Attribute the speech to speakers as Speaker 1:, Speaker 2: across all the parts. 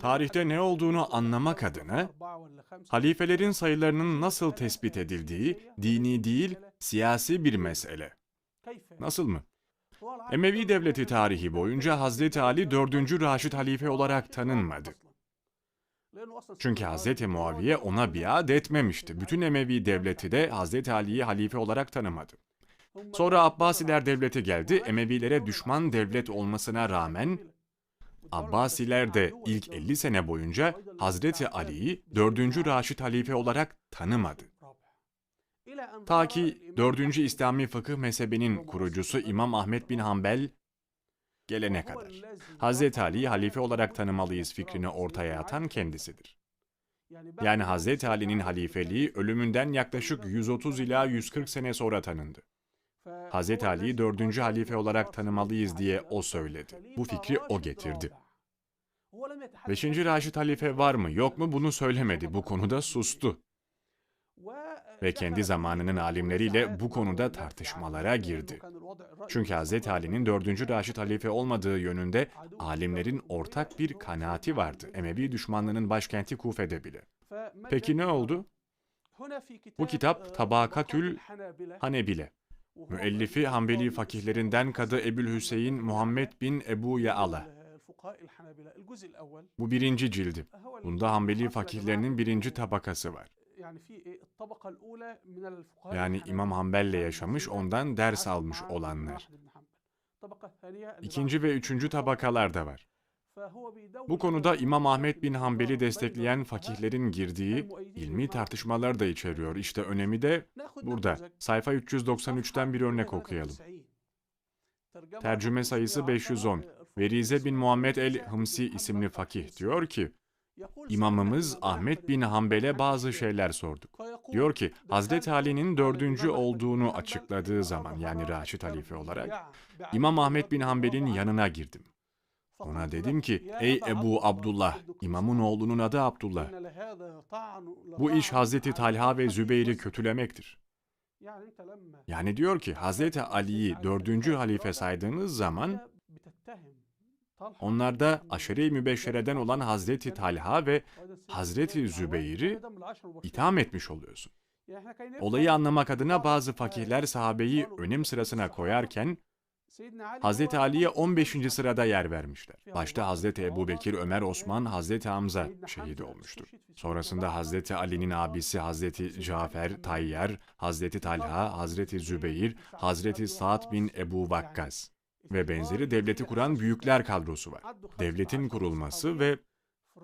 Speaker 1: Tarihte ne olduğunu anlamak adına halifelerin sayılarının nasıl tespit edildiği dini değil, siyasi bir mesele. Nasıl mı? Emevi devleti tarihi boyunca Hazreti Ali 4. Raşid halife olarak tanınmadı. Çünkü Hazreti Muaviye ona biat etmemişti. Bütün Emevi devleti de Hazreti Ali'yi halife olarak tanımadı. Sonra Abbasiler devleti geldi. Emevilere düşman devlet olmasına rağmen Abbasiler de ilk 50 sene boyunca Hazreti Ali'yi 4. Raşid halife olarak tanımadı. Ta ki 4. İslami fıkıh mezhebinin kurucusu İmam Ahmet bin Hanbel gelene kadar. Hazreti Ali'yi halife olarak tanımalıyız fikrini ortaya atan kendisidir. Yani Hazreti Ali'nin halifeliği ölümünden yaklaşık 130 ila 140 sene sonra tanındı. Hazreti Ali'yi dördüncü halife olarak tanımalıyız diye o söyledi. Bu fikri o getirdi. Beşinci Raşid halife var mı yok mu bunu söylemedi. Bu konuda sustu. Ve kendi zamanının alimleriyle bu konuda tartışmalara girdi. Çünkü Hz. Ali'nin dördüncü Raşid halife olmadığı yönünde alimlerin ortak bir kanaati vardı. Emevi düşmanlığının başkenti Kufe'de bile. Peki ne oldu? Bu kitap Tabakatül Hanebile. Müellifi Hanbeli fakihlerinden Kadı Ebul Hüseyin Muhammed bin Ebu Ya'ala. Bu birinci cildi. Bunda Hanbeli fakihlerinin birinci tabakası var. Yani İmam Hanbel'le yaşamış, ondan ders almış olanlar. İkinci ve üçüncü tabakalar da var. Bu konuda İmam Ahmet bin Hanbel'i destekleyen fakihlerin girdiği ilmi tartışmalar da içeriyor. İşte önemi de burada. Sayfa 393'ten bir örnek okuyalım. Tercüme sayısı 510. Verize bin Muhammed el-Hımsi isimli fakih diyor ki, İmamımız Ahmet bin Hanbel'e bazı şeyler sorduk. Diyor ki, Hazreti Ali'nin dördüncü olduğunu açıkladığı zaman, yani Raşid Halife olarak, İmam Ahmet bin Hanbel'in yanına girdim. Ona dedim ki, ey Ebu Abdullah, imamın oğlunun adı Abdullah. Bu iş Hazreti Talha ve Zübeyir'i kötülemektir. Yani diyor ki, Hazreti Ali'yi dördüncü halife saydığınız zaman, onlarda aşere-i mübeşşereden olan Hazreti Talha ve Hazreti Zübeyir'i itham etmiş oluyorsun. Olayı anlamak adına bazı fakihler sahabeyi önem sırasına koyarken, Hazreti Ali'ye 15. sırada yer vermişler. Başta Hazreti Ebu Bekir, Ömer, Osman, Hazreti Hamza şehit olmuştur. Sonrasında Hazreti Ali'nin abisi Hazreti Cafer, Tayyar, Hazreti Talha, Hazreti Zübeyir, Hazreti Sa'd bin Ebu Vakkas ve benzeri devleti kuran büyükler kadrosu var. Devletin kurulması ve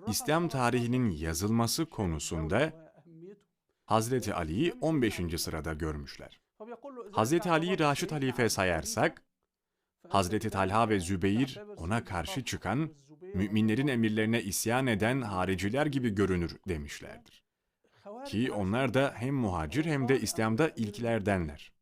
Speaker 1: İslam tarihinin yazılması konusunda Hazreti Ali'yi 15. sırada görmüşler. Hazreti Ali'yi Raşid Halife sayarsak, Hazreti Talha ve Zübeyir ona karşı çıkan, müminlerin emirlerine isyan eden hariciler gibi görünür demişlerdir. Ki onlar da hem muhacir hem de İslam'da ilklerdenler.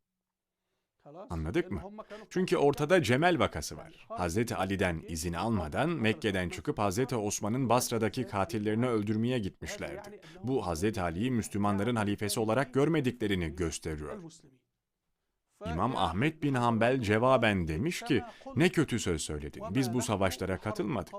Speaker 1: Anladık mı? Çünkü ortada Cemel vakası var. Hazreti Ali'den izin almadan Mekke'den çıkıp Hazreti Osman'ın Basra'daki katillerini öldürmeye gitmişlerdi. Bu Hazreti Ali'yi Müslümanların halifesi olarak görmediklerini gösteriyor. İmam Ahmet bin Hanbel cevaben demiş ki, ne kötü söz söyledin, biz bu savaşlara katılmadık.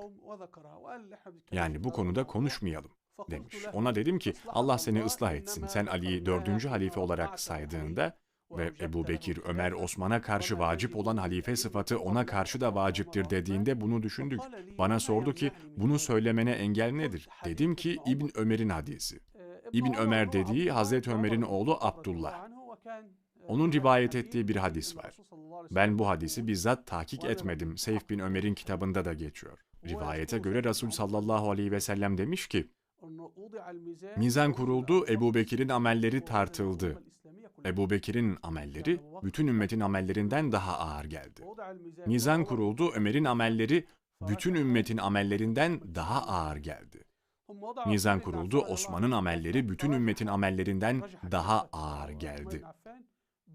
Speaker 1: Yani bu konuda konuşmayalım demiş. Ona dedim ki, Allah seni ıslah etsin, sen Ali'yi dördüncü halife olarak saydığında ve Ebu Bekir, Ömer, Osman'a karşı vacip olan halife sıfatı ona karşı da vaciptir dediğinde bunu düşündük. Bana sordu ki, bunu söylemene engel nedir? Dedim ki, İbn Ömer'in hadisi. İbn Ömer dediği Hazreti Ömer'in oğlu Abdullah. Onun rivayet ettiği bir hadis var. Ben bu hadisi bizzat tahkik etmedim. Seyf bin Ömer'in kitabında da geçiyor. Rivayete göre Resul sallallahu aleyhi ve sellem demiş ki, Mizan kuruldu, Ebu Bekir'in amelleri tartıldı. Ebu Bekir'in amelleri, bütün ümmetin amellerinden daha ağır geldi. Mizan kuruldu, Ömer'in amelleri, bütün ümmetin amellerinden daha ağır geldi. Mizan kuruldu, Osman'ın amelleri, bütün ümmetin amellerinden daha ağır geldi.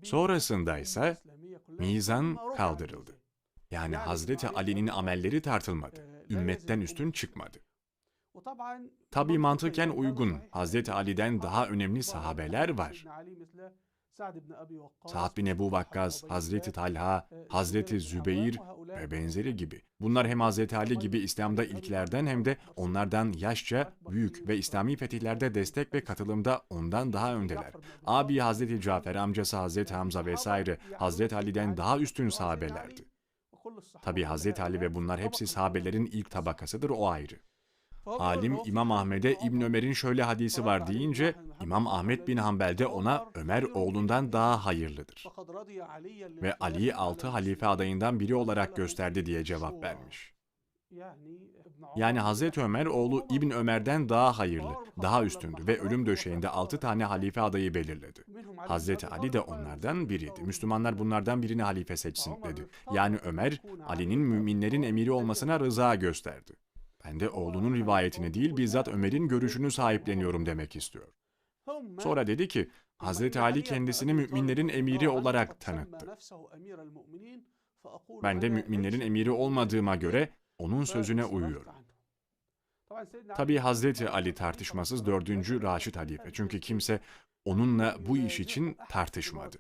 Speaker 1: Sonrasında ise mizan kaldırıldı. Yani Hazreti Ali'nin amelleri tartılmadı. Ümmetten üstün çıkmadı. Tabi mantıken uygun. Hazreti Ali'den daha önemli sahabeler var. Sa'd bin Ebu Vakkas, Hazreti Talha, Hazreti Zübeyir ve benzeri gibi. Bunlar hem Hazreti Ali gibi İslam'da ilklerden hem de onlardan yaşça büyük ve İslami fetihlerde destek ve katılımda ondan daha öndeler. Abi Hazreti Cafer, amcası Hazreti Hamza vesaire Hazreti Ali'den daha üstün sahabelerdi. Tabi Hazreti Ali ve bunlar hepsi sahabelerin ilk tabakasıdır o ayrı. Alim İmam Ahmet'e İbn Ömer'in şöyle hadisi var deyince İmam Ahmet bin Hanbel de ona Ömer oğlundan daha hayırlıdır ve Ali'yi altı halife adayından biri olarak gösterdi diye cevap vermiş. Yani Hazreti Ömer oğlu İbn Ömer'den daha hayırlı, daha üstündü ve ölüm döşeğinde altı tane halife adayı belirledi. Hazreti Ali de onlardan biriydi. Müslümanlar bunlardan birini halife seçsin dedi. Yani Ömer, Ali'nin müminlerin emiri olmasına rıza gösterdi. Ben de oğlunun rivayetini değil bizzat Ömer'in görüşünü sahipleniyorum demek istiyor. Sonra dedi ki, Hazreti Ali kendisini müminlerin emiri olarak tanıttı. Ben de müminlerin emiri olmadığıma göre onun sözüne uyuyorum. Tabi Hazreti Ali tartışmasız dördüncü Raşid halife. Çünkü kimse onunla bu iş için tartışmadı.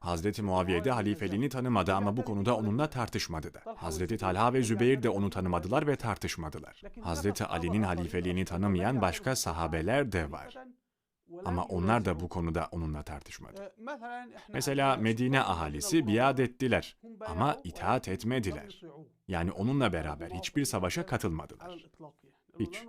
Speaker 1: Hazreti Muaviye de halifeliğini tanımadı ama bu konuda onunla tartışmadı da. Hazreti Talha ve Zübeyir de onu tanımadılar ve tartışmadılar. Hazreti Ali'nin halifeliğini tanımayan başka sahabeler de var. Ama onlar da bu konuda onunla tartışmadı. Mesela Medine ahalisi biat ettiler ama itaat etmediler. Yani onunla beraber hiçbir savaşa katılmadılar. Hiç.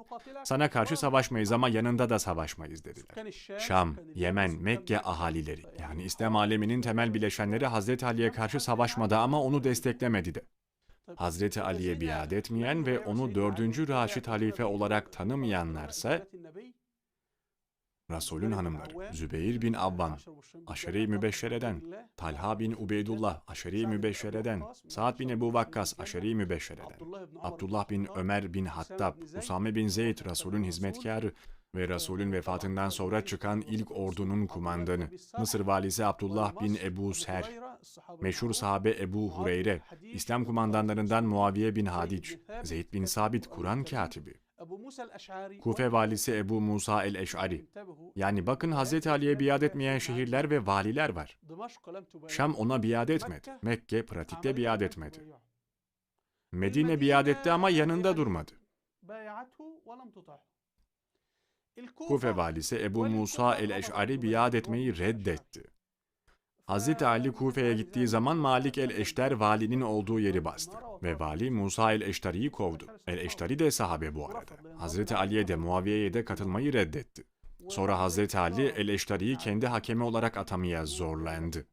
Speaker 1: Sana karşı savaşmayız ama yanında da savaşmayız dediler. Şam, Yemen, Mekke ahalileri yani İslam aleminin temel bileşenleri Hazreti Ali'ye karşı savaşmadı ama onu desteklemedi de. Hazreti Ali'ye biat etmeyen ve onu dördüncü Raşid halife olarak tanımayanlarsa Resulün hanımları Zübeyir bin Avvan, Aşere-i Mübeşşere'den, Talha bin Ubeydullah, Aşere-i Mübeşşere'den, Sa'd bin Ebu Vakkas, Aşere-i Mübeşşere'den, Abdullah bin Ömer bin Hattab, Usame bin Zeyd, Resulün hizmetkarı ve Resulün vefatından sonra çıkan ilk ordunun kumandanı, Mısır valisi Abdullah bin Ebu Ser, meşhur sahabe Ebu Hureyre, İslam kumandanlarından Muaviye bin Hadic, Zeyd bin Sabit Kur'an katibi, Kufe valisi Ebu Musa el-Eş'ari. Yani bakın Hazreti Ali'ye biat etmeyen şehirler ve valiler var. Şam ona biat etmedi. Mekke pratikte biat etmedi. Medine biat etti ama yanında durmadı. Kufe valisi Ebu Musa el-Eş'ari biat etmeyi reddetti. Hazreti Ali Kufe'ye gittiği zaman Malik el-Eşter valinin olduğu yeri bastı ve vali Musa el-Eştari'yi kovdu. El-Eştari de sahabe bu arada. Hazreti Ali'ye de Muaviye'ye de katılmayı reddetti. Sonra Hazreti Ali el-Eştari'yi kendi hakemi olarak atamaya zorlandı.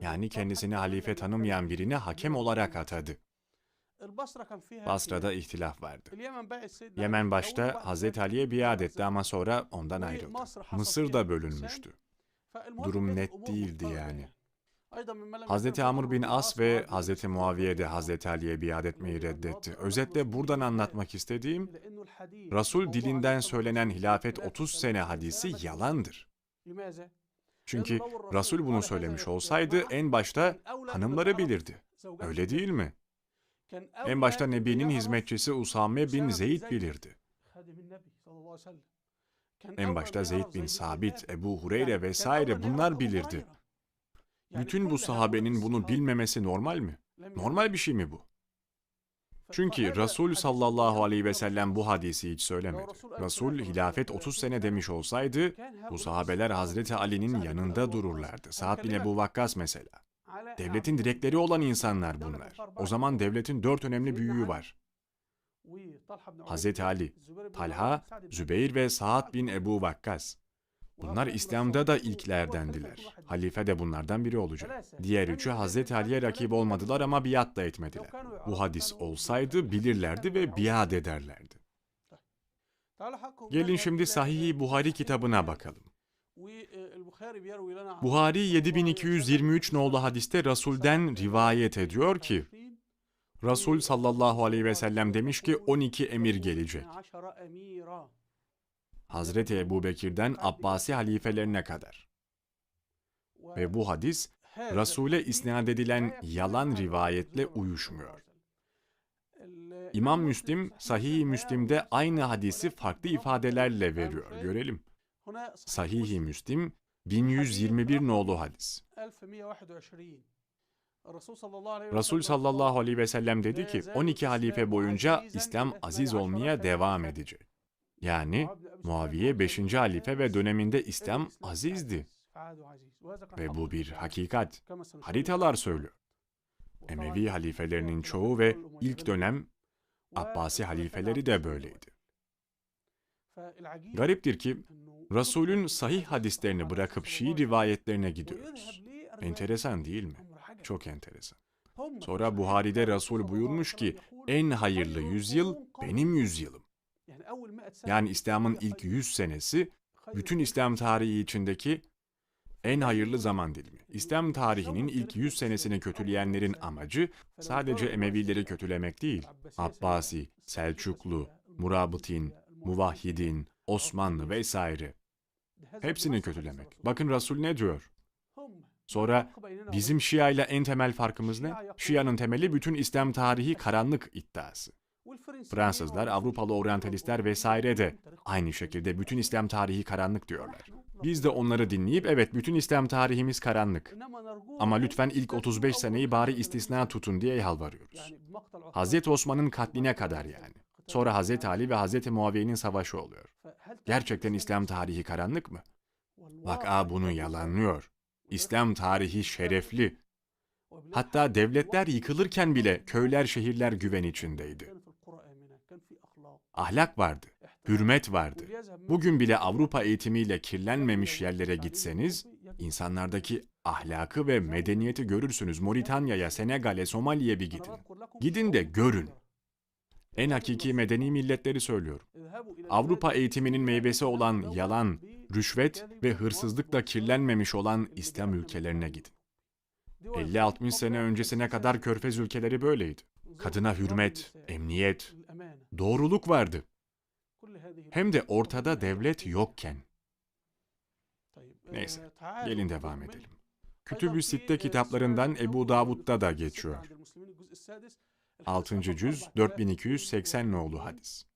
Speaker 1: Yani kendisini halife tanımayan birini hakem olarak atadı. Basra'da ihtilaf vardı. Yemen başta Hazreti Ali'ye biat etti ama sonra ondan ayrıldı. Mısır da bölünmüştü. Durum net değildi yani. Hazreti Amr bin As ve Hazreti Muaviye de Hazreti Ali'ye biat etmeyi reddetti. Özetle buradan anlatmak istediğim, Resul dilinden söylenen hilafet 30 sene hadisi yalandır. Çünkü Resul bunu söylemiş olsaydı en başta hanımları bilirdi. Öyle değil mi? En başta Nebi'nin hizmetçisi Usame bin Zeyd bilirdi. En başta Zeyd bin Sabit, Ebu Hureyre vesaire bunlar bilirdi. Bütün bu sahabenin bunu bilmemesi normal mi? Normal bir şey mi bu? Çünkü Resul sallallahu aleyhi ve sellem bu hadisi hiç söylemedi. Resul hilafet 30 sene demiş olsaydı bu sahabeler Hazreti Ali'nin yanında dururlardı. Sa'd bin Ebu Vakkas mesela. Devletin direkleri olan insanlar bunlar. O zaman devletin dört önemli büyüğü var. Hazreti Ali, Talha, Zübeyir ve Sa'd bin Ebu Vakkas. Bunlar İslam'da da ilklerdendiler. Halife de bunlardan biri olacak. Diğer üçü Hazreti Ali'ye rakip olmadılar ama biat da etmediler. Bu hadis olsaydı bilirlerdi ve biat ederlerdi. Gelin şimdi Sahih-i Buhari kitabına bakalım. Buhari 7223 nolu hadiste Resul'den rivayet ediyor ki, Resul sallallahu aleyhi ve sellem demiş ki 12 emir gelecek. Hazreti Ebu Bekir'den Abbasi halifelerine kadar. Ve bu hadis, Resul'e isnat edilen yalan rivayetle uyuşmuyor. İmam Müslim, Sahih-i Müslim'de aynı hadisi farklı ifadelerle veriyor. Görelim. Sahih-i Müslim, 1121 nolu hadis. Resul sallallahu aleyhi ve sellem dedi ki 12 halife boyunca İslam aziz olmaya devam edecek. Yani Muaviye 5. halife ve döneminde İslam azizdi. Ve bu bir hakikat. Haritalar söylüyor. Emevi halifelerinin çoğu ve ilk dönem Abbasi halifeleri de böyleydi. Gariptir ki Resulün sahih hadislerini bırakıp Şii rivayetlerine gidiyoruz. Enteresan değil mi? Çok enteresan. Sonra Buhari'de Resul buyurmuş ki en hayırlı yüzyıl benim yüzyılım. Yani İslam'ın ilk 100 senesi bütün İslam tarihi içindeki en hayırlı zaman dilimi. İslam tarihinin ilk 100 senesini kötüleyenlerin amacı sadece Emevileri kötülemek değil. Abbasi, Selçuklu, Murabıtin, Muvahhidin, Osmanlı vesaire. Hepsini kötülemek. Bakın Resul ne diyor? Sonra bizim Şia ile en temel farkımız ne? Şia'nın temeli bütün İslam tarihi karanlık iddiası. Fransızlar, Avrupalı oryantalistler vesaire de aynı şekilde bütün İslam tarihi karanlık diyorlar. Biz de onları dinleyip evet bütün İslam tarihimiz karanlık. Ama lütfen ilk 35 seneyi bari istisna tutun diye yalvarıyoruz. Hazreti Osman'ın katline kadar yani. Sonra Hazreti Ali ve Hazreti Muaviye'nin savaşı oluyor. Gerçekten İslam tarihi karanlık mı? Bak a bunu yalanlıyor. İslam tarihi şerefli. Hatta devletler yıkılırken bile köyler şehirler güven içindeydi. Ahlak vardı, hürmet vardı. Bugün bile Avrupa eğitimiyle kirlenmemiş yerlere gitseniz, insanlardaki ahlakı ve medeniyeti görürsünüz. Moritanya'ya, Senegal'e, Somali'ye bir gidin. Gidin de görün. En hakiki medeni milletleri söylüyorum. Avrupa eğitiminin meyvesi olan yalan, rüşvet ve hırsızlıkla kirlenmemiş olan İslam ülkelerine gidin. 50-60 sene öncesine kadar körfez ülkeleri böyleydi. Kadına hürmet, emniyet, doğruluk vardı. Hem de ortada devlet yokken. Neyse, gelin devam edelim. Kütüb-ü Sitte kitaplarından Ebu Davud'da da geçiyor. 6. cüz 4280 nolu hadis.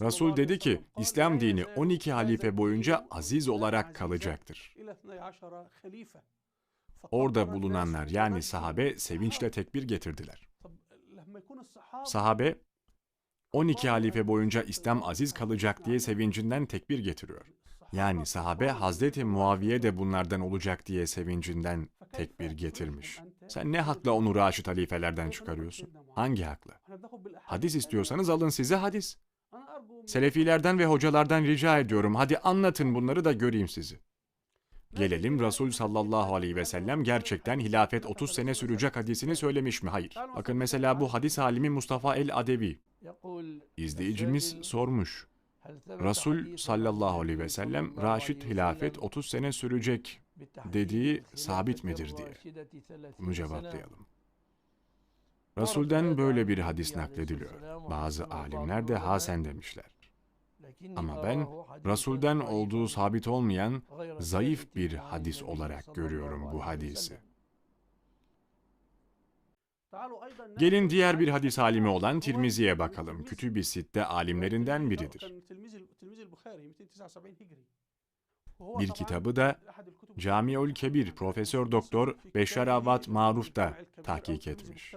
Speaker 1: Resul dedi ki, İslam dini 12 halife boyunca aziz olarak kalacaktır. Orada bulunanlar yani sahabe sevinçle tekbir getirdiler. Sahabe 12 halife boyunca İslam aziz kalacak diye sevincinden tekbir getiriyor. Yani sahabe Hazreti Muaviye de bunlardan olacak diye sevincinden tekbir getirmiş. Sen ne hakla onu Raşid halifelerden çıkarıyorsun? Hangi hakla? Hadis istiyorsanız alın size hadis. Selefilerden ve hocalardan rica ediyorum hadi anlatın bunları da göreyim sizi. Gelelim Resul sallallahu aleyhi ve sellem gerçekten hilafet 30 sene sürecek hadisini söylemiş mi? Hayır. Bakın mesela bu hadis alimi Mustafa el-Adevi. İzleyicimiz sormuş. Resul sallallahu aleyhi ve sellem Raşid hilafet 30 sene sürecek dediği sabit midir diye. Bunu cevaplayalım. Resul'den böyle bir hadis naklediliyor. Bazı alimler de hasen demişler. Ama ben Resul'den olduğu sabit olmayan zayıf bir hadis olarak görüyorum bu hadisi. Gelin diğer bir hadis alimi olan Tirmizi'ye bakalım. Kütüb-i Sitte alimlerinden biridir. Bir kitabı da Camiül Kebir Profesör Doktor Beşar Avad Maruf da tahkik etmiş.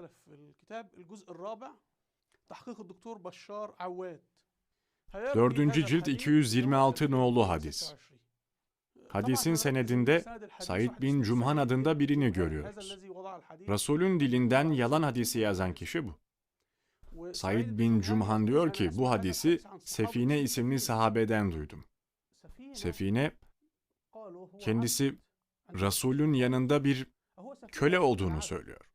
Speaker 1: Dördüncü cilt 226 nolu hadis. Hadisin senedinde Said bin Cumhan adında birini görüyoruz. Resulün dilinden yalan hadisi yazan kişi bu. Said bin Cumhan diyor ki bu hadisi Sefine isimli sahabeden duydum. Sefine kendisi Resulün yanında bir köle olduğunu söylüyor.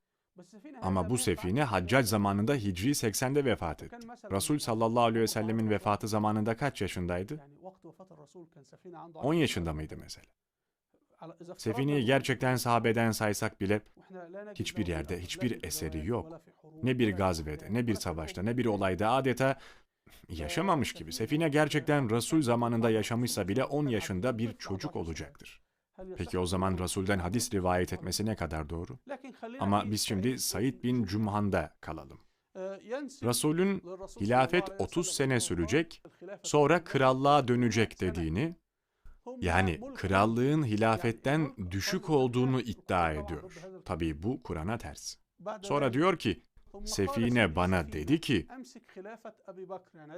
Speaker 1: Ama bu sefine Haccac zamanında Hicri 80'de vefat etti. Resul sallallahu aleyhi ve sellemin vefatı zamanında kaç yaşındaydı? 10 yaşında mıydı mesela? Sefine'yi gerçekten sahabeden saysak bile hiçbir yerde hiçbir eseri yok. Ne bir gazvede, ne bir savaşta, ne bir olayda adeta yaşamamış gibi. Sefine gerçekten Resul zamanında yaşamışsa bile 10 yaşında bir çocuk olacaktır. Peki o zaman Resul'den hadis rivayet etmesi ne kadar doğru? Ama biz şimdi Said bin Cumhan'da kalalım. Resul'ün hilafet 30 sene sürecek, sonra krallığa dönecek dediğini, Yani krallığın hilafetten düşük olduğunu iddia ediyor. Tabii bu Kur'an'a ters. Sonra diyor ki, Sefine bana dedi ki,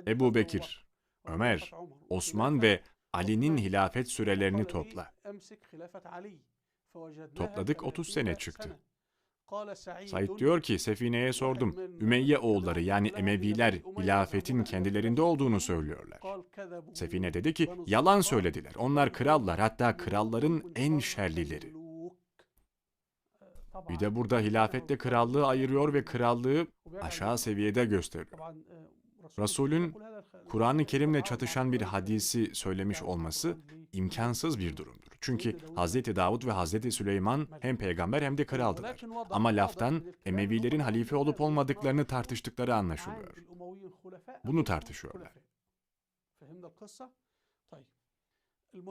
Speaker 1: Ebu Bekir, Ömer, Osman ve Ali'nin hilafet sürelerini topla. Topladık 30 sene çıktı. Said diyor ki Sefine'ye sordum. Ümeyye oğulları yani Emeviler hilafetin kendilerinde olduğunu söylüyorlar. Sefine dedi ki yalan söylediler. Onlar krallar hatta kralların en şerlileri. Bir de burada hilafetle krallığı ayırıyor ve krallığı aşağı seviyede gösteriyor. Resulün Kur'an-ı Kerim'le çatışan bir hadisi söylemiş olması imkansız bir durumdur. Çünkü Hz. Davud ve Hz. Süleyman hem peygamber hem de kraldılar. Ama laftan Emevilerin halife olup olmadıklarını tartıştıkları anlaşılıyor. Bunu tartışıyorlar.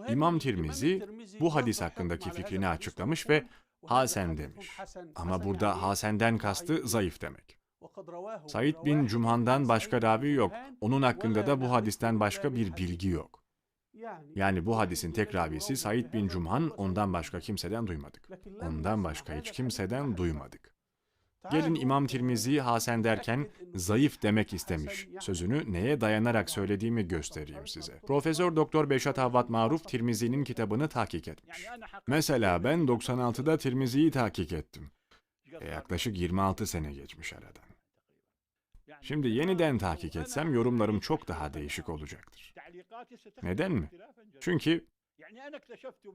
Speaker 1: İmam Tirmizi bu hadis hakkındaki fikrini açıklamış ve Hasen demiş. Ama burada Hasen'den kastı zayıf demek. Said bin Cumhan'dan başka ravi yok. Onun hakkında da bu hadisten başka bir bilgi yok. Yani bu hadisin tek ravisi Said bin Cumhan, ondan başka kimseden duymadık. Ondan başka hiç kimseden duymadık. Gelin İmam Tirmizi Hasen derken zayıf demek istemiş. Sözünü neye dayanarak söylediğimi göstereyim size. Profesör Doktor Beşat Havvat Maruf Tirmizi'nin kitabını tahkik etmiş. Mesela ben 96'da Tirmizi'yi tahkik ettim. E, yaklaşık 26 sene geçmiş aradan. Şimdi yeniden tahkik etsem yorumlarım çok daha değişik olacaktır. Neden mi? Çünkü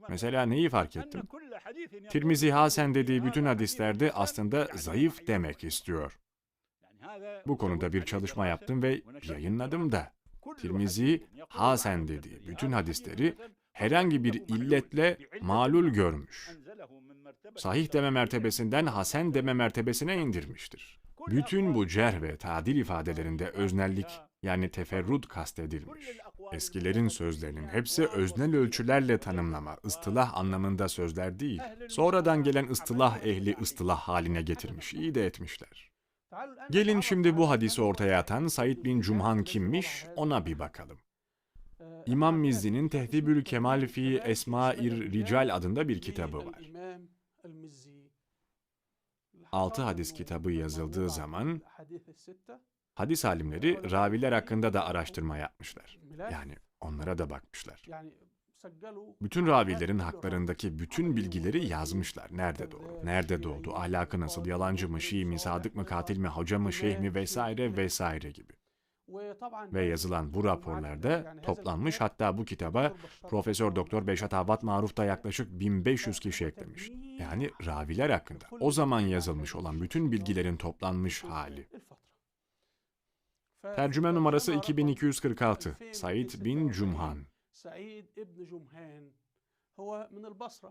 Speaker 1: mesela neyi fark ettim? Tirmizi Hasen dediği bütün hadislerde aslında zayıf demek istiyor. Bu konuda bir çalışma yaptım ve yayınladım da. Tirmizi Hasen dediği bütün hadisleri herhangi bir illetle malul görmüş. Sahih deme mertebesinden hasen deme mertebesine indirmiştir. Bütün bu cerh ve tadil ifadelerinde öznellik yani teferrud kastedilmiş. Eskilerin sözlerinin hepsi öznel ölçülerle tanımlama, ıstılah anlamında sözler değil. Sonradan gelen ıstılah ehli ıstılah haline getirmiş, iyi de etmişler. Gelin şimdi bu hadisi ortaya atan Said bin Cumhan kimmiş ona bir bakalım. İmam Mizzi'nin Tehdibül Kemal fi Esmair Rical adında bir kitabı var. Altı hadis kitabı yazıldığı zaman hadis alimleri raviler hakkında da araştırma yapmışlar. Yani onlara da bakmışlar. Bütün ravilerin haklarındaki bütün bilgileri yazmışlar. Nerede doğdu, nerede doğdu, ahlakı nasıl, yalancı mı, şii mi, sadık mı, katil mi, hoca mı, şeyh mi vesaire vesaire gibi. Ve yazılan bu raporlarda toplanmış hatta bu kitaba Profesör Doktor Beşat Havvat Maruf da yaklaşık 1500 kişi eklemiş. Yani raviler hakkında o zaman yazılmış olan bütün bilgilerin toplanmış hali. Tercüme numarası 2246. Said bin Cumhan.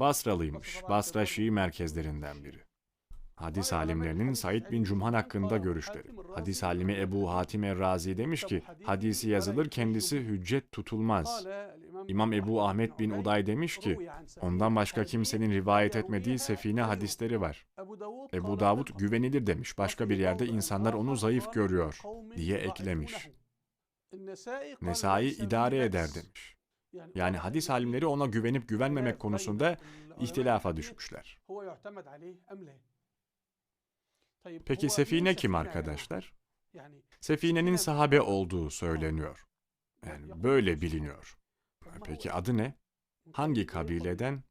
Speaker 1: Basralıymış. Basra Şii merkezlerinden biri. Hadis alimlerinin Said bin Cumhan hakkında görüşleri. Hadis alimi Ebu Hatim Er-Razi demiş ki, hadisi yazılır kendisi hüccet tutulmaz. İmam Ebu Ahmet bin Uday demiş ki, ondan başka kimsenin rivayet etmediği sefine hadisleri var. Ebu Davud güvenilir demiş, başka bir yerde insanlar onu zayıf görüyor diye eklemiş. Nesai idare eder demiş. Yani hadis alimleri ona güvenip güvenmemek konusunda ihtilafa düşmüşler. Peki Sefine kim arkadaşlar? Sefine'nin sahabe olduğu söyleniyor. Yani böyle biliniyor. Peki adı ne? Hangi kabileden?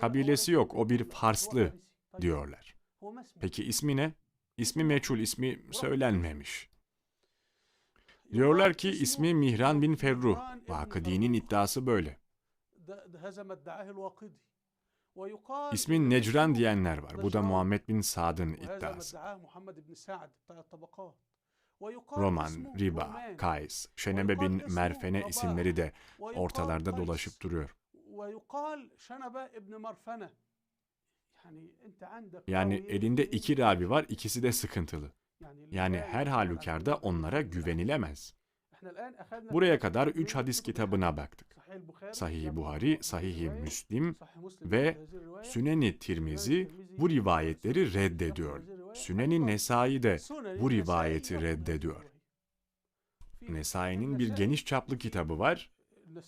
Speaker 1: Kabilesi yok, o bir Farslı diyorlar. Peki ismi ne? İsmi meçhul, ismi söylenmemiş. Diyorlar ki ismi Mihran bin Ferruh. Vakıdi'nin iddiası böyle. İsmin Necran diyenler var. Bu da Muhammed bin Sad'ın iddiası. Roman, Riba, Kays, Şenebe bin Merfene isimleri de ortalarda dolaşıp duruyor. Yani elinde iki ravi var, ikisi de sıkıntılı. Yani her halükarda onlara güvenilemez. Buraya kadar üç hadis kitabına baktık. Sahih-i Buhari, Sahih-i Müslim ve Süneni Tirmizi bu rivayetleri reddediyor. Süneni Nesai de bu rivayeti reddediyor. Nesai'nin bir geniş çaplı kitabı var.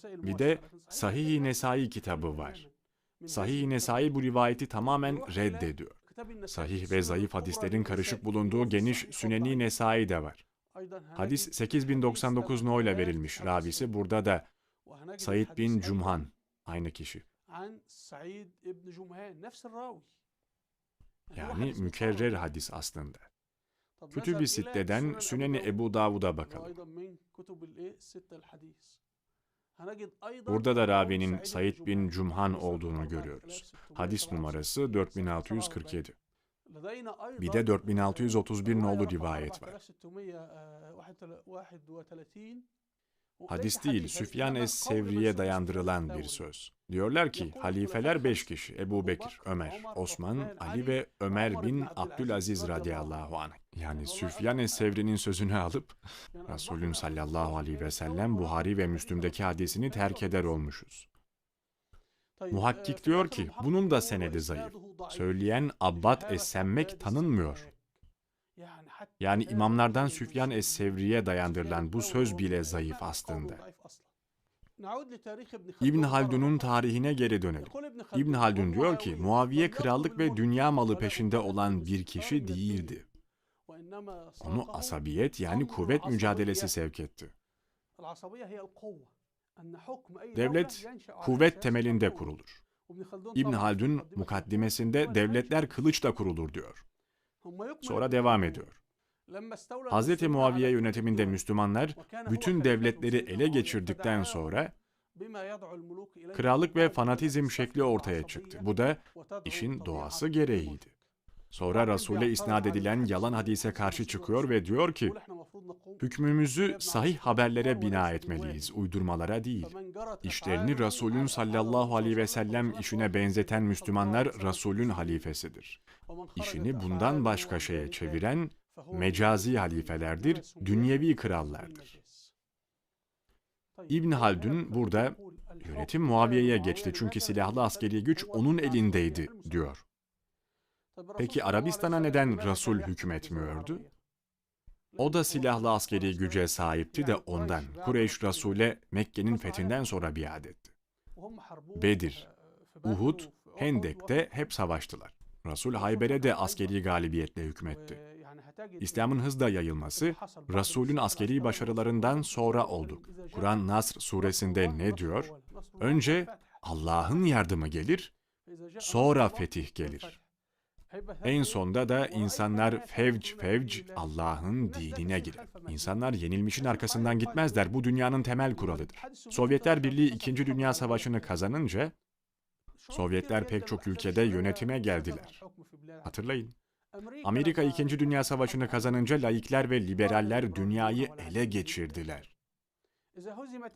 Speaker 1: Bir de Sahih-i Nesai kitabı var. Sahih-i Nesai bu rivayeti tamamen reddediyor. Sahih ve zayıf hadislerin karışık bulunduğu geniş Süneni Nesai de var. Hadis 8099 no ile verilmiş. Ravisi burada da Said bin Cumhan. Aynı kişi. Yani mükerrer hadis aslında. Kütüb-i Sitte'den Süneni Ebu Davud'a bakalım. Burada da ravinin Said bin Cumhan olduğunu görüyoruz. Hadis numarası 4647. Bir de 4631 nolu rivayet var. Hadis değil, Süfyan es-Sevri'ye dayandırılan bir söz. Diyorlar ki, halifeler beş kişi, Ebu Bekir, Ömer, Osman, Ali ve Ömer bin Abdülaziz radıyallahu anh. Yani Süfyan es-Sevri'nin sözünü alıp, Resulün sallallahu aleyhi ve sellem Buhari ve Müslüm'deki hadisini terk eder olmuşuz. Muhakkik diyor ki, bunun da senedi zayıf. Söyleyen Abbad es-Semmek tanınmıyor. Yani imamlardan Süfyan es-Sevri'ye dayandırılan bu söz bile zayıf aslında. İbn Haldun'un tarihine geri dönelim. İbn Haldun diyor ki Muaviye krallık ve dünya malı peşinde olan bir kişi değildi. Onu asabiyet yani kuvvet mücadelesi sevk etti. Devlet kuvvet temelinde kurulur. İbn Haldun mukaddimesinde devletler kılıçla kurulur diyor. Sonra devam ediyor. Hz. Muaviye yönetiminde Müslümanlar bütün devletleri ele geçirdikten sonra krallık ve fanatizm şekli ortaya çıktı. Bu da işin doğası gereğiydi. Sonra Resul'e isnat edilen yalan hadise karşı çıkıyor ve diyor ki, hükmümüzü sahih haberlere bina etmeliyiz, uydurmalara değil. İşlerini Resulün sallallahu aleyhi ve sellem işine benzeten Müslümanlar Resulün halifesidir. İşini bundan başka şeye çeviren mecazi halifelerdir, dünyevi krallardır. İbn Haldun burada yönetim Muaviye'ye geçti çünkü silahlı askeri güç onun elindeydi diyor. Peki Arabistan'a neden Resul hükmetmiyordu? O da silahlı askeri güce sahipti de ondan. Kureyş Resul'e Mekke'nin fethinden sonra biat etti. Bedir, Uhud, Hendek'te hep savaştılar. Resul Hayber'e de askeri galibiyetle hükmetti. İslam'ın hızla yayılması, Resul'ün askeri başarılarından sonra oldu. Kur'an Nasr suresinde ne diyor? Önce Allah'ın yardımı gelir, sonra fetih gelir. En sonda da insanlar fevc fevc Allah'ın dinine girer. İnsanlar yenilmişin arkasından gitmezler. Bu dünyanın temel kuralıdır. Sovyetler Birliği 2. Dünya Savaşı'nı kazanınca Sovyetler pek çok ülkede yönetime geldiler. Hatırlayın. Amerika 2. Dünya Savaşı'nı kazanınca laikler ve liberaller dünyayı ele geçirdiler.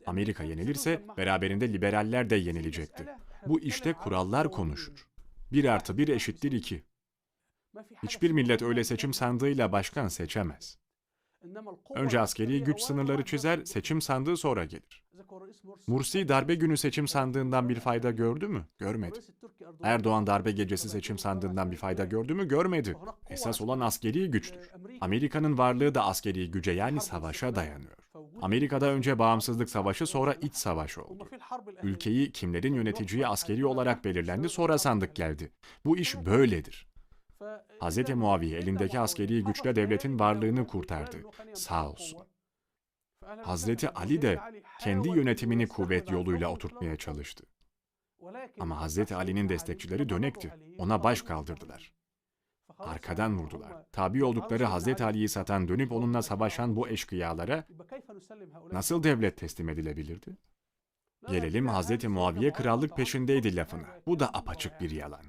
Speaker 1: Amerika yenilirse beraberinde liberaller de yenilecekti. Bu işte kurallar konuşur. 1 artı 1 eşittir 2. Hiçbir millet öyle seçim sandığıyla başkan seçemez. Önce askeri güç sınırları çizer, seçim sandığı sonra gelir. Mursi darbe günü seçim sandığından bir fayda gördü mü? Görmedi. Erdoğan darbe gecesi seçim sandığından bir fayda gördü mü? Görmedi. Esas olan askeri güçtür. Amerika'nın varlığı da askeri güce yani savaşa dayanıyor. Amerika'da önce bağımsızlık savaşı sonra iç savaş oldu. Ülkeyi kimlerin yöneteceği askeri olarak belirlendi sonra sandık geldi. Bu iş böyledir. Hz. Muaviye elindeki askeri güçle devletin varlığını kurtardı. Sağ olsun. Hazreti Ali de kendi yönetimini kuvvet yoluyla oturtmaya çalıştı. Ama Hazreti Ali'nin destekçileri dönekti. Ona baş kaldırdılar. Arkadan vurdular. Tabi oldukları Hazreti Ali'yi satan dönüp onunla savaşan bu eşkıyalara nasıl devlet teslim edilebilirdi? Gelelim Hazreti Muaviye krallık peşindeydi lafına. Bu da apaçık bir yalan.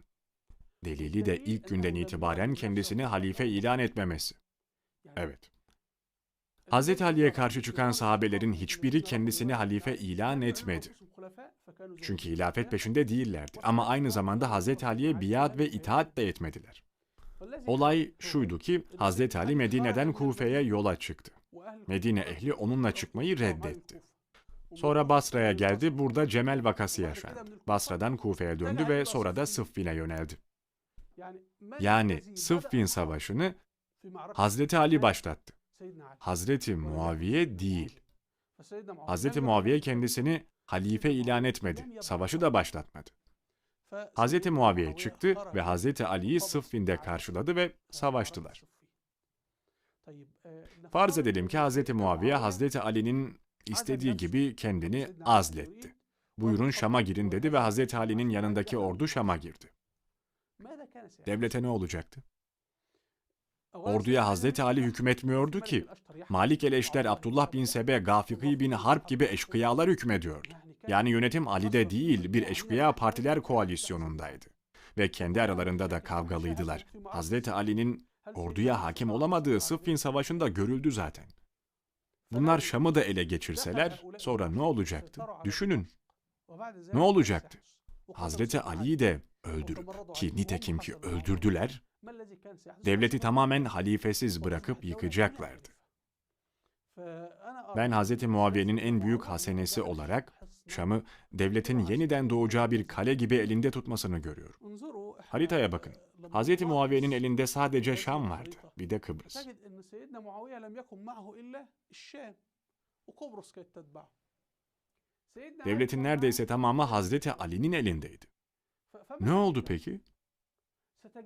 Speaker 1: Delili de ilk günden itibaren kendisini halife ilan etmemesi. Evet. Hz. Ali'ye karşı çıkan sahabelerin hiçbiri kendisini halife ilan etmedi. Çünkü hilafet peşinde değillerdi ama aynı zamanda Hz. Ali'ye biat ve itaat da etmediler. Olay şuydu ki Hz. Ali Medine'den Kufe'ye yola çıktı. Medine ehli onunla çıkmayı reddetti. Sonra Basra'ya geldi, burada Cemel vakası yaşandı. Basra'dan Kufe'ye döndü ve sonra da Sıffin'e yöneldi. Yani Sıffin Savaşı'nı Hazreti Ali başlattı. Hazreti Muaviye değil. Hazreti Muaviye kendisini halife ilan etmedi, savaşı da başlatmadı. Hazreti Muaviye çıktı ve Hazreti Ali'yi Sıffin'de karşıladı ve savaştılar. Farz edelim ki Hazreti Muaviye Hazreti Ali'nin istediği gibi kendini azletti. Buyurun Şam'a girin dedi ve Hazreti Ali'nin yanındaki ordu Şam'a girdi. Devlete ne olacaktı? Orduya Hazreti Ali hükmetmiyordu ki. Malik el-Eşter, Abdullah bin Sebe, Gafiki bin Harp gibi eşkıyalar hükmediyordu. Yani yönetim Ali'de değil bir eşkıya partiler koalisyonundaydı. Ve kendi aralarında da kavgalıydılar. Hazreti Ali'nin orduya hakim olamadığı Sıffin Savaşı'nda görüldü zaten. Bunlar Şam'ı da ele geçirseler sonra ne olacaktı? Düşünün. Ne olacaktı? Hazreti Ali'yi de öldürüp ki nitekim ki öldürdüler, devleti tamamen halifesiz bırakıp yıkacaklardı. Ben Hazreti Muaviye'nin en büyük hasenesi olarak Şam'ı devletin yeniden doğacağı bir kale gibi elinde tutmasını görüyorum. Haritaya bakın. Hazreti Muaviye'nin elinde sadece Şam vardı, bir de Kıbrıs. Devletin neredeyse tamamı Hazreti Ali'nin elindeydi. Ne oldu peki?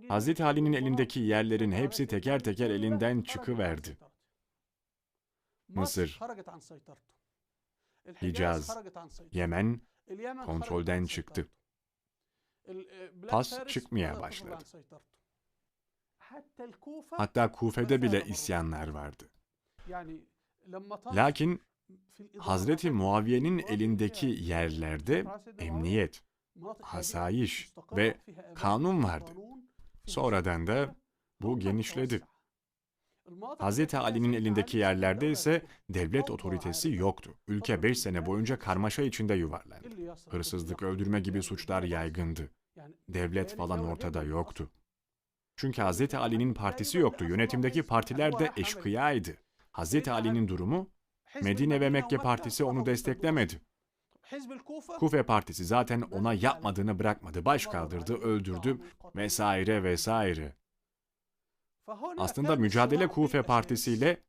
Speaker 1: Hazreti Ali'nin elindeki yerlerin hepsi teker teker elinden çıkıverdi. Mısır, Hicaz, Yemen kontrolden çıktı. Pas çıkmaya başladı. Hatta Kufe'de bile isyanlar vardı. Lakin Hazreti Muaviye'nin elindeki yerlerde emniyet, hasayiş ve kanun vardı. Sonradan da bu genişledi. Hazreti Ali'nin elindeki yerlerde ise devlet otoritesi yoktu. Ülke 5 sene boyunca karmaşa içinde yuvarlandı. Hırsızlık, öldürme gibi suçlar yaygındı. Devlet falan ortada yoktu. Çünkü Hazreti Ali'nin partisi yoktu. Yönetimdeki partiler de eşkıyaydı. Hazreti Ali'nin durumu Medine ve Mekke partisi onu desteklemedi. Kufe partisi zaten ona yapmadığını bırakmadı. Baş kaldırdı, öldürdü vesaire vesaire. Aslında mücadele Kufe Partisi ile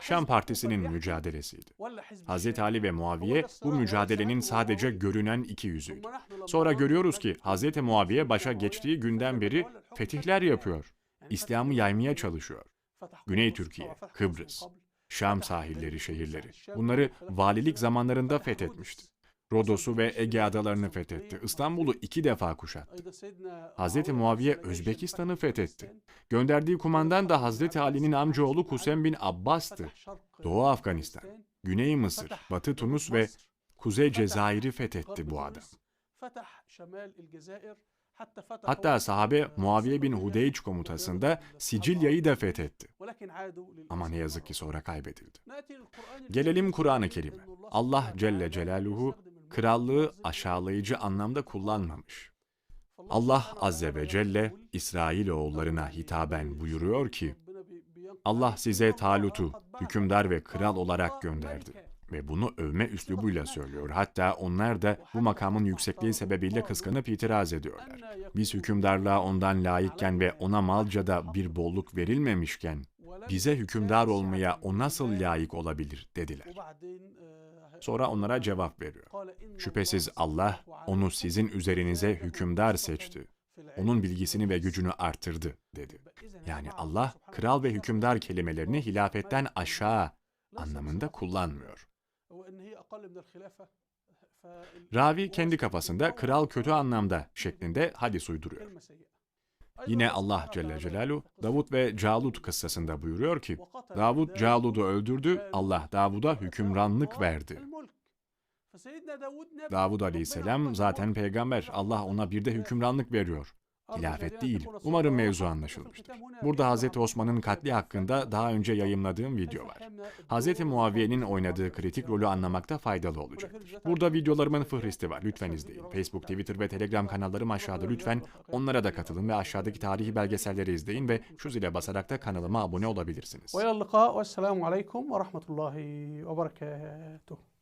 Speaker 1: Şam Partisi'nin mücadelesiydi. Hz. Ali ve Muaviye bu mücadelenin sadece görünen iki yüzüydü. Sonra görüyoruz ki Hz. Muaviye başa geçtiği günden beri fetihler yapıyor. İslam'ı yaymaya çalışıyor. Güney Türkiye, Kıbrıs, Şam sahilleri şehirleri. Bunları valilik zamanlarında fethetmişti. Rodos'u ve Ege adalarını fethetti. İstanbul'u iki defa kuşattı. Hazreti Muaviye Özbekistan'ı fethetti. Gönderdiği kumandan da Hazreti Ali'nin amcaoğlu Kusem bin Abbas'tı. Doğu Afganistan, Güney Mısır, Batı Tunus ve Kuzey Cezayir'i fethetti bu adam. Hatta sahabe Muaviye bin Hudeyç komutasında Sicilya'yı da fethetti. Ama ne yazık ki sonra kaybedildi. Gelelim Kur'an-ı Kerim'e. Allah Celle Celaluhu krallığı aşağılayıcı anlamda kullanmamış. Allah Azze ve Celle İsrail oğullarına hitaben buyuruyor ki, Allah size Talut'u hükümdar ve kral olarak gönderdi. Ve bunu övme üslubuyla söylüyor. Hatta onlar da bu makamın yüksekliği sebebiyle kıskanıp itiraz ediyorlar. Biz hükümdarlığa ondan layıkken ve ona malca da bir bolluk verilmemişken, bize hükümdar olmaya o nasıl layık olabilir dediler. Sonra onlara cevap veriyor. Şüphesiz Allah onu sizin üzerinize hükümdar seçti. Onun bilgisini ve gücünü artırdı dedi. Yani Allah kral ve hükümdar kelimelerini hilafetten aşağı anlamında kullanmıyor. Ravi kendi kafasında kral kötü anlamda şeklinde hadis uyduruyor. Yine Allah Celle Celaluhu Davut ve Calut kıssasında buyuruyor ki Davut Calut'u öldürdü, Allah Davud'a hükümranlık verdi. Davud Aleyhisselam zaten peygamber. Allah ona bir de hükümranlık veriyor. Hilafet değil. Umarım mevzu anlaşılmıştır. Burada Hz. Osman'ın katli hakkında daha önce yayımladığım video var. Hz. Muaviye'nin oynadığı kritik rolü anlamakta faydalı olacaktır. Burada videolarımın fıhristi var. Lütfen izleyin. Facebook, Twitter ve Telegram kanallarım aşağıda lütfen. Onlara da katılın ve aşağıdaki tarihi belgeselleri izleyin ve şu zile basarak da kanalıma abone olabilirsiniz.
Speaker 2: Ve selamu aleyküm ve rahmetullahi ve berekatuhu.